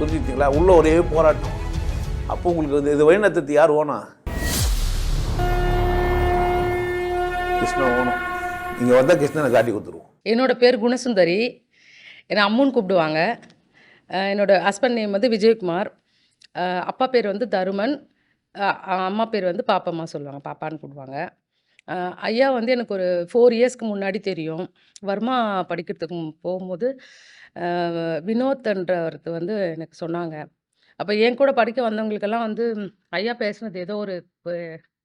புரிஞ்சுக்கிட்டீங்களா? உள்ள ஒரே போராட்டம். அப்போ உங்களுக்கு இது- இது வழிநடத்தத்து யார்? ஓனா? கிருஷ்ணன் ஓனும் இங்கே வந்தால் கிருஷ்ணனை காட்டி கொடுத்துருவோம். என்னோட பேர் குணசுந்தரி. என்னை அம்முன்னு கூப்பிடுவாங்க. என்னோட ஹஸ்பண்ட் நேம் வந்து விஜயகுமார். அப்பா பேர் வந்து தருமன். அம்மா பேர் வந்து பாப்பம்மா சொல்லுவாங்க. பாப்பான்னு கூப்பிடுவாங்க. ஐயா வந்து எனக்கு ஒரு ஃபோர் இயர்ஸ்க்கு முன்னாடி தெரியும். வர்மா படிக்கிறதுக்கு போகும்போது அஹ் வந்து எனக்கு சொன்னாங்க. அப்போ என் கூட படிக்க வந்தவங்களுக்கெல்லாம் வந்து ஐயா பேசுனது ஏதோ ஒரு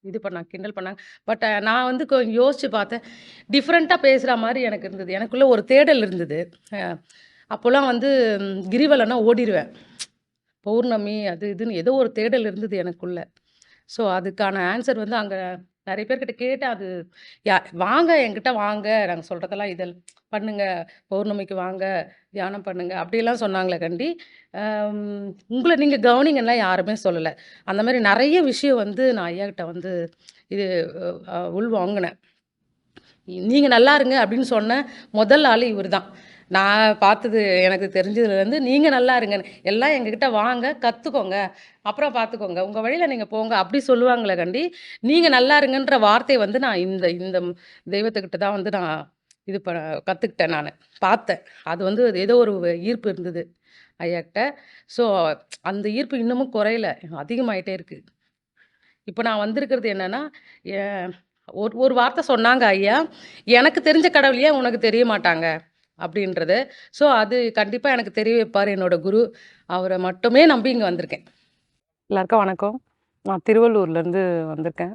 இது பண்ணாங்க கிண்டல் பண்ணாங்க. பட் நான் வந்து கொஞ்சம் பார்த்தேன். டிஃப்ரெண்ட்டாக பேசுகிற மாதிரி எனக்கு இருந்தது. எனக்குள்ளே ஒரு தேடல் இருந்தது. அப்போல்லாம் வந்து கிரிவலன்னா ஓடிடுவேன் பௌர்ணமி அது இதுன்னு ஏதோ ஒரு தேடல் இருந்தது எனக்குள்ள. ஸோ அதுக்கான ஆன்சர் வந்து அங்கே நிறைய பேர்கிட்ட கேட்டேன் அது யா வாங்க என்கிட்ட வாங்க நாங்கள் சொல்கிறதெல்லாம் இதில் பண்ணுங்க பௌர்ணமிக்கு வாங்க தியானம் பண்ணுங்க அப்படிலாம் சொன்னாங்களே கண்டி. உங்களை நீங்கள் கவனிங்கன்னா யாருமே சொல்லலை. அந்த மாதிரி நிறைய விஷயம் வந்து நான் ஐயா கிட்ட வந்து இது உள்வாங்கினேன் உள் வாங்கினேன். நீங்கள் நல்லா இருங்க அப்படின்னு சொன்ன முதல் ஆள் இவர் தான் நான் பார்த்தது எனக்கு தெரிஞ்சதுலேருந்து நீங்கள் நல்லா இருங்க எல்லாம் எங்ககிட்ட வாங்க கற்றுக்கோங்க அப்புறம் பார்த்துக்கோங்க உங்கள் வழியில் நீங்கள் போங்க. அப்படி சொல்லுவாங்களே கண்டி நீங்கள் நல்லா இருங்கன்ற வார்த்தையை வந்து நான் இந்த இந்த தெய்வத்துக்கிட்ட தான் வந்து நான் இது ப கற்றுக்கிட்டேன் நான். பார்த்தேன். அது வந்து ஏதோ ஒரு ஈர்ப்பு இருந்தது ஐயாக்கிட்ட. ஸோ அந்த ஈர்ப்பு இன்னமும் குறையல. அதிகமாயிட்டே இருக்குது இப்போ நான் வந்திருக்கிறது என்னென்னா ஒரு ஒரு வார்த்தை சொன்னாங்க ஐயா. எனக்கு தெரிஞ்ச கடவுளையே உனக்கு தெரிய மாட்டாங்க? அப்படின்றது. ஸோ அது கண்டிப்பாக எனக்கு தெரிய வைப்பார் என்னோட குரு. அவரை மட்டுமே நம்பி இங்கே வந்திருக்கேன். எல்லாருக்கும் வணக்கம். நான் திருவள்ளூர்லேருந்து வந்திருக்கேன்.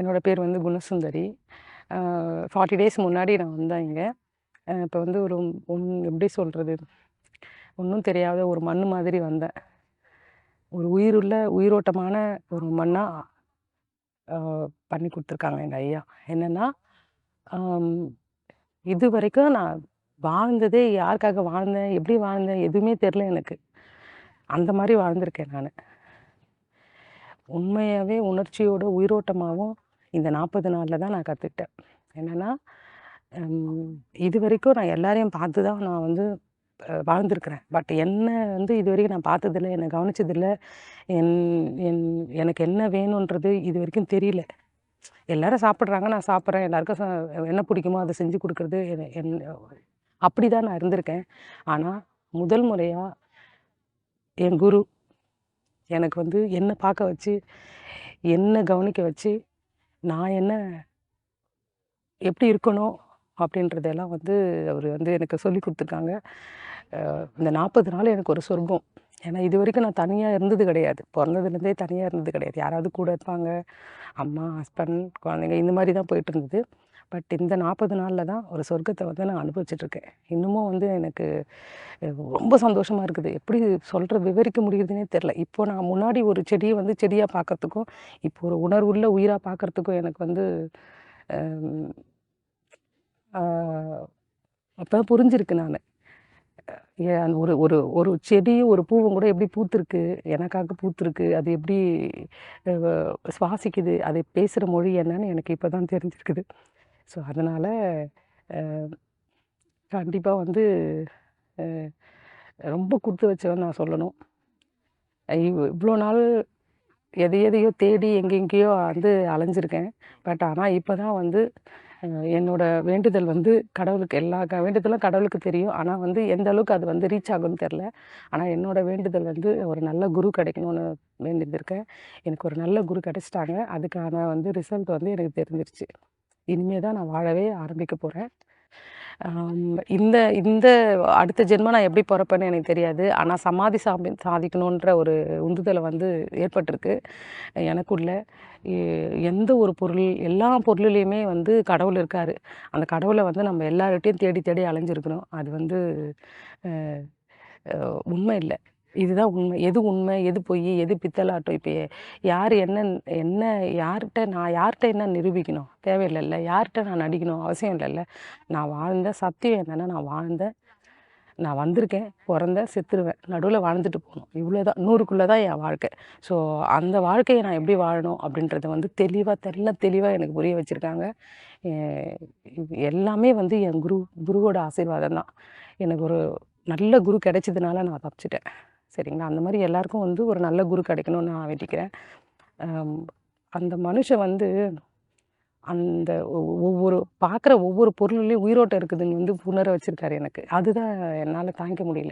என்னோடய பேர் வந்து குணசுந்தரி. ஃபார்ட்டி டேஸ் முன்னாடி நான் வந்தேன் இங்கே. இப்போ வந்து ஒரு ஒன் எப்படி சொல்கிறது ஒன்றும் தெரியாத ஒரு மண் மாதிரி வந்தேன். ஒரு உயிருள்ள உயிரோட்டமான ஒரு மண்ணாக பண்ணி கொடுத்துருக்காங்க எங்கள் ஐயா. என்னென்னா இது வரைக்கும் நான் வாழ்ந்ததே யாருக்காக வாழ்ந்தேன்? எப்படி வாழ்ந்தேன்? எதுவுமே தெரில எனக்கு. அந்த மாதிரி வாழ்ந்திருக்கேன் நான். உண்மையாகவே உணர்ச்சியோட உயிரோட்டமாகவும் இந்த நாற்பது நாளில் தான் நான் கற்றுக்கிட்டேன் என்னென்னா இது வரைக்கும் நான் எல்லாரையும் பார்த்து தான் நான் வந்து அஹ், பட் என்ன வந்து இது வரைக்கும் நான் பார்த்ததில்ல என்னை கவனிச்சதில்லை. என் என் எனக்கு என்ன வேணுன்றது இது வரைக்கும் தெரியல. எல்லாரும் சாப்பிட்றாங்க நான் சாப்பிட்றேன். எல்லாருக்கும் ச- என்ன பிடிக்குமோ அதை செஞ்சு கொடுக்குறது என் அப்படி தான் நான் இருந்திருக்கேன். ஆனால் முதல் முறையாக என் குரு எனக்கு வந்து என்ன பார்க்க வச்சு என்ன கவனிக்க வச்சு நான் என்ன எப்படி இருக்கணும் அப்படின்றதெல்லாம் வந்து அவர் வந்து எனக்கு சொல்லி கொடுத்துருக்காங்க. இந்த நாற்பது நாள் எனக்கு ஒரு சொர்க்கம். ஏன்னா இது வரைக்கும் நான் தனியாக இருந்தது கிடையாது. பிறந்ததுலேருந்தே தனியாக இருந்தது கிடையாது. யாராவது கூட இருப்பாங்க. அம்மா ஹஸ்பண்ட் குழந்தைங்க இந்த மாதிரி தான் போயிட்டு இருந்தது. பட் இந்த நாற்பது நாளில் தான் ஒரு சொர்க்கத்தை வந்து நான் அனுபவிச்சிட்ருக்கேன். இன்னமும் வந்து எனக்கு ரொம்ப சந்தோஷமாக இருக்குது. எப்படி சொல்கிற விவரிக்க முடியுதுன்னே தெரில. இப்போ நான் முன்னாடி ஒரு செடியை வந்து செடியாக பார்க்குறதுக்கும் இப்போ ஒரு உணர்வுள்ள உயிராக பார்க்குறதுக்கும் எனக்கு வந்து அப்போ புரிஞ்சிருக்கு நான். ஏன் ஒரு ஒரு ஒரு செடியும் ஒரு பூவும் கூட எப்படி பூத்திருக்கு எனக்காக பூத்திருக்கு அது எப்படி சுவாசிக்குது அது பேசுகிற மொழி என்னன்னு எனக்கு இப்போ தான் தெரிஞ்சிருக்குது. ஸோ அதனால் கண்டிப்பாக வந்து ரொம்ப கொடுத்து வச்சவன் நான் சொல்லணும். இவ்வளோ நாள் எதை எதையோ தேடி எங்கெங்கேயோ வந்து அலைஞ்சிருக்கேன். பட் ஆனால் இப்போ தான் வந்து என்னோடய என்னோட வேண்டுதல் வந்து கடவுளுக்கு எல்லா க- வேண்டுதலும் கடவுளுக்கு தெரியும். ஆனால் வந்து எந்த அளவுக்கு அது வந்து ரீச் ஆகும்னு தெரில ஆனால் என்னோடய வேண்டுதல் வந்து ஒரு நல்ல குரு கிடைக்கணும்னு வேண்டியிருந்திருக்கேன். எனக்கு ஒரு நல்ல குரு கிடைச்சிட்டாங்க. அதுக்கான வந்து ரிசல்ட் வந்து எனக்கு தெரிஞ்சிருச்சு. இனிமே தான் நான் வாழவே ஆரம்பிக்க போகிறேன் இந்த இந்த அடுத்த ஜென்மம் நான் எப்படி பிறப்பேன்னு எனக்கு தெரியாது. ஆனால் சமாதி சாமி சாதிக்கணுன்ற ஒரு உந்துதலை வந்து ஏற்பட்டிருக்கு. எனக்குள்ள எந்த ஒரு பொருள் எல்லா பொருளிலையுமே வந்து கடவுள் இருக்கார். அந்த கடவுளை வந்து நம்ம எல்லார்கிட்டையும் தேடி தேடி அலைஞ்சிருக்கிறோம். அது வந்து உண்மை இல்லை. இதுதான் உண்மை. எது உண்மை? எது பொய்? எது பித்தலாட்டம் இப்போ யார் என்ன என்ன யார்கிட்ட நான் யார்கிட்ட என்ன நிரூபிக்கணும்? தேவையில்லைல்ல. யார்கிட்ட நான் நடிக்கணும்? அவசியம் இல்லைல்ல. நான் வாழ்ந்த சத்தியம் என்னென்னா நான் வாழ்ந்தேன் நான் வந்திருக்கேன் பிறந்த செத்துருவேன். நடுவில் வாழ்ந்துட்டு போகணும். இவ்வளோ தான் நூறுக்குள்ளே தான் என் வாழ்க்கை. ஸோ அந்த வாழ்க்கையை நான் எப்படி வாழணும் அப்படின்றத வந்து தெளிவாக தெல்ல தெளிவாக எனக்கு புரிய வச்சுருக்காங்க. எல்லாமே வந்து என் குரு குருவோட ஆசீர்வாதம் தான் எனக்கு ஒரு நல்ல குரு கிடைச்சதுனால நான் தப்பிச்சிட்டேன். சரிங்களா? அந்த மாதிரி எல்லாருக்கும் வந்து ஒரு நல்ல குரு கிடைக்கணும்னு நான் வேண்டிக்கிறேன். அந்த மனுஷன் வந்து அந்த ஒ- ஒவ்வொரு பார்க்குற ஒவ்வொரு பொருள்லையும் உயிரோட்டம் இருக்குதுன்னு வந்து உணர வச்சுருக்காரு எனக்கு. அதுதான் என்னால் தாங்கிக்க முடியல.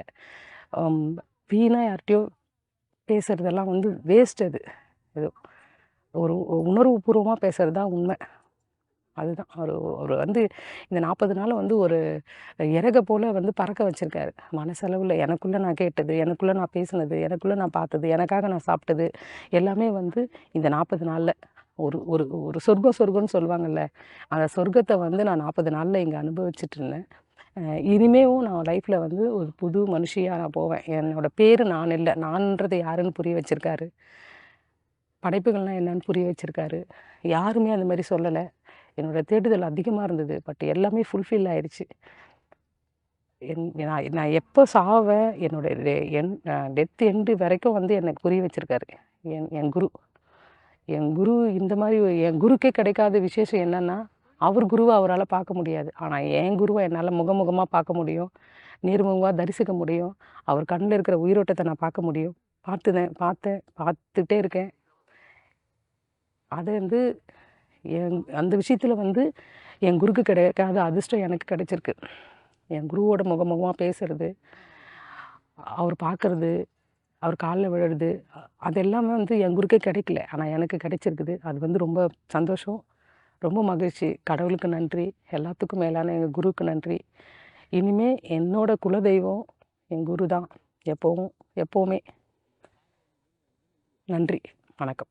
வீணாக வீணா பேசுகிறதெல்லாம் வந்து வேஸ்ட் அது. இது ஒரு உணர்வுபூர்வமாக பேசுகிறது தான் உண்மை. அதுதான். ஒரு ஒரு வந்து இந்த நாற்பது நாள் வந்து ஒரு இறக போல் வந்து பறக்க வச்சுருக்காரு. மனசளவில் எனக்குள்ளே நான் கேட்டது எனக்குள்ளே நான் பேசினது எனக்குள்ளே நான் பார்த்தது எனக்காக நான் சாப்பிட்டது எல்லாமே வந்து இந்த நாற்பது நாளில். ஒரு ஒரு ஒரு சொர்க்கம் சொர்க்கம்னு சொல்லுவாங்கள்ல அந்த சொர்க்கத்தை வந்து நான் நாற்பது நாளில் இங்கே அனுபவிச்சுட்டு இருந்தேன். இனிமேவும் நான் லைஃப்பில் வந்து ஒரு புது மனுஷியாக நான் போவேன். என்னோட பேர் நான் இல்லை. நான்ன்றது யாருன்னு புரிய வச்சுருக்காரு? படைப்புகள்லாம் என்னன்னு புரிய வச்சுருக்காரு? யாருமே அந்த மாதிரி சொல்லலை. என்னோட தேடுதல் அதிகமாக இருந்தது. பட் எல்லாமே ஃபுல்ஃபில் ஆயிடுச்சு என் நான் நான் எப்போ சாவேன் என்னோட என் டெத் எண்டு வரைக்கும் வந்து எனக்கு புரிய வச்சுருக்காரு. என் என் குரு. என் குரு இந்த மாதிரி என் குருக்கே கிடைக்காத விசேஷம் என்னென்னா அவர் குருவை அவரால் பார்க்க முடியாது. ஆனால் என் குருவை என்னால் முகமுகமாக பார்க்க முடியும். நேர்முகமாக தரிசிக்க முடியும். அவர் கண்ணில் இருக்கிற உயிரோட்டத்தை நான் பார்க்க முடியும். பார்த்துதேன் பார்த்தேன் பார்த்துட்டே இருக்கேன். அது வந்து என் அந்த விஷயத்தில் வந்து என் குருக்கு கிடைக்காத அதிர்ஷ்டம் எனக்கு கிடைச்சிருக்கு. என் குருவோட முகமுகமாக பேசுறது அவர் பார்க்குறது அவர் காலில் விழுறது அதெல்லாமே அது எல்லாமே வந்து என் குருக்கே கிடைக்கல. ஆனால் எனக்கு கிடைச்சிருக்குது. அது வந்து ரொம்ப சந்தோஷம் ரொம்ப மகிழ்ச்சி. கடவுளுக்கு நன்றி எல்லாத்துக்கும் மேலான எங்கள் குருவுக்கு நன்றி. இனிமே என்னோட குலதெய்வம் என் குரு தான் எப்போவும் எப்போவுமே. நன்றி. வணக்கம்.